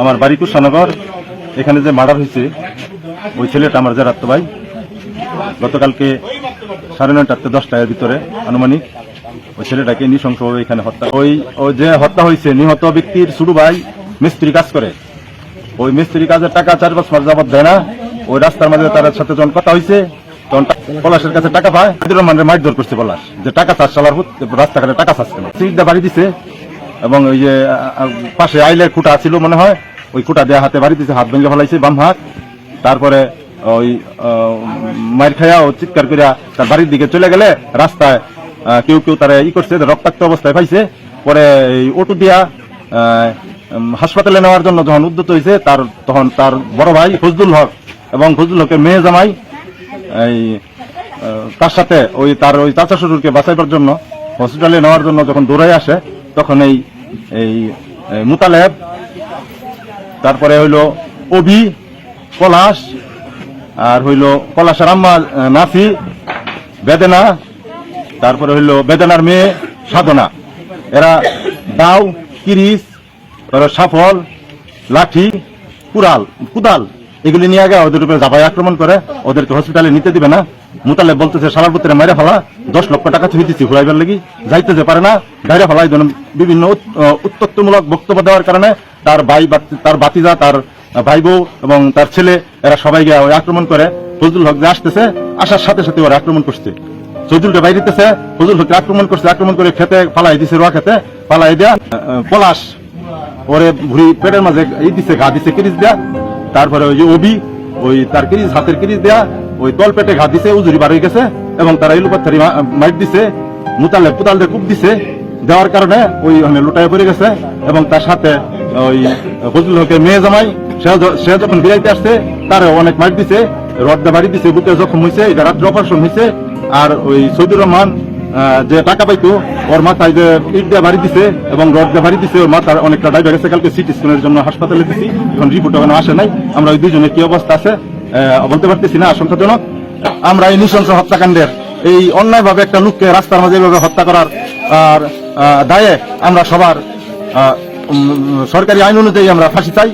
আমার বাড়ি কুশানগর। এখানে যে মার্ডার হয়েছে, ওই ছেলেটা আমার যে রাত্ত ভাই, গতকালকে সাড়ে নয়টাতে দশটার ভিতরে আনুমানিক ওই ছেলেটাকে নৃশংসভাবে এখানে হত্যা ওই ওই যে হত্যা হয়েছে, নিহত ব্যক্তির শুরু ভাই মিস্ত্রি কাজ করে। ওই মিস্ত্রি কাজের টাকা চার মাস যাবত দেয় না। ওই রাস্তার মাঝে তার সাথে যখন কথা হয়েছে, তখন পলাশের কাছে টাকা পায়। মানে মারধর করছে পলাশ। যে টাকা চাষ চালার রাস্তাঘাটে টাকা চাচ্ছে না সিটটা বাড়ি দিছে। এবং ওই যে পাশে আইলের খুঁটা ছিল মনে হয়, ওই খুঁটা দেয়া হাতে বাড়ি দিছে, হাত ভেঙে ফেলাইছে বাম হাত। তারপরে ওই মার খাইয়া ও চিৎকার করিয়া তার বাড়ির দিকে চলে গেলে রাস্তায় কেউ কেউ তারা ই করছে, রক্তাক্ত অবস্থায় পাইছে। পরে এই অটো দিয়া হাসপাতালে নেওয়ার জন্য যখন উদ্যত হয়েছে তার তখন তার বড় ভাই ফজলুল হক এবং ফজলুল হকের মেয়ে জামাই, এই তার সাথে ওই তার ওই চাচা শ্বশুরকে বাঁচাইবার জন্য, হসপিটালে নেওয়ার জন্য যখন দৌড়াই আসে, তখন এই এই মুতালেব, তারপরে হইল অভি, পলাশ, আর হইল পলাশের আম্মা নাফি, বেদনা, তারপরে হইল বেদনার মেয়ে সাধনা। এরা দাও, কিরিস সাফল, লাঠি, কুড়াল, কুদাল, এগুলি নিয়ে আগে ওদের উপরে জাপাই আক্রমণ করে, ওদেরকে হসপিটালে নিতে দিবে না। মুতালে বলতেছে সালার পুত্রে মেরে ফেলা দশ লক্ষ টাকা ছুঁয়ে দিচ্ছি ঘুরাইবার লাগি। যাইতে যে পারে না বাইরে ফেলা এই বিভিন্ন উত- আহ, উত্তত্তমূলক বক্তব্য দেওয়ার কারণে তার ভাই তার বাতিজা তার ভাই বউ এবং তার ছেলে এরা সবাই গিয়ে আক্রমণ করে। ফজলুল হক যে আসতেছে আসার সাথে সাথে ওরা আক্রমণ করছে। চৌধুরীটা বাইরে দিতেছে ফজলুল হককে আক্রমণ করছে আক্রমণ করে খেতে ফালাই দিছে রোয়া খেতে ফালাই দেয়া পলাশ। ওরে ভুড়ি পেটের মাঝে এই দিছে ঘা দিছে কিরিচ দেয়া। তারপরে ওই যে ওবি ওই তার কিরিচ হাতের কিরিচ দেয়া ওই তল পেটে ঘা দিছে, উজুরি বার হয়ে গেছে, এবং তারা ইলু পাথরি মাইট দিছে মুতালে পুতাল দিয়ে কূপ দিছে, দেওয়ার কারণে ওই লুটায় পড়ে গেছে, এবং তার সাথে ওই ফজলুল হকের মেয়ে জামাই, সে যখন বিরাইতে আসছে তারে অনেক মাইট দিছে রডটা বাড়ি দিছে, বুকে জখম হয়েছে এটা রাত্রে অপারেশন হয়েছে আর ওই সৌদুর রহমান যে টাকা পাইতো, ওর মাথায় যে ইট দিয়ে বাড়ি দিছে, এবং রড দিয়ে বাড়ি দিছে, ওর মাথার অনেকটা ডাইভে গেছে, কালকে সিটি স্ক্যানের জন্য হাসপাতালে দিছি, এখন রিপোর্ট এখনও আসে নাই, আমরা ওই দুজনের কি অবস্থা আছে বলতে পারতেছি না, আশঙ্কাজনক। আমরা এই নৃশংস হত্যাকাণ্ডের এই অন্যায়ভাবে একটা লোককে রাস্তার মাঝে এভাবে হত্যা করার, আর দায়ে আমরা সবার সরকারি আইন অনুযায়ী আমরা ফাঁসি চাই।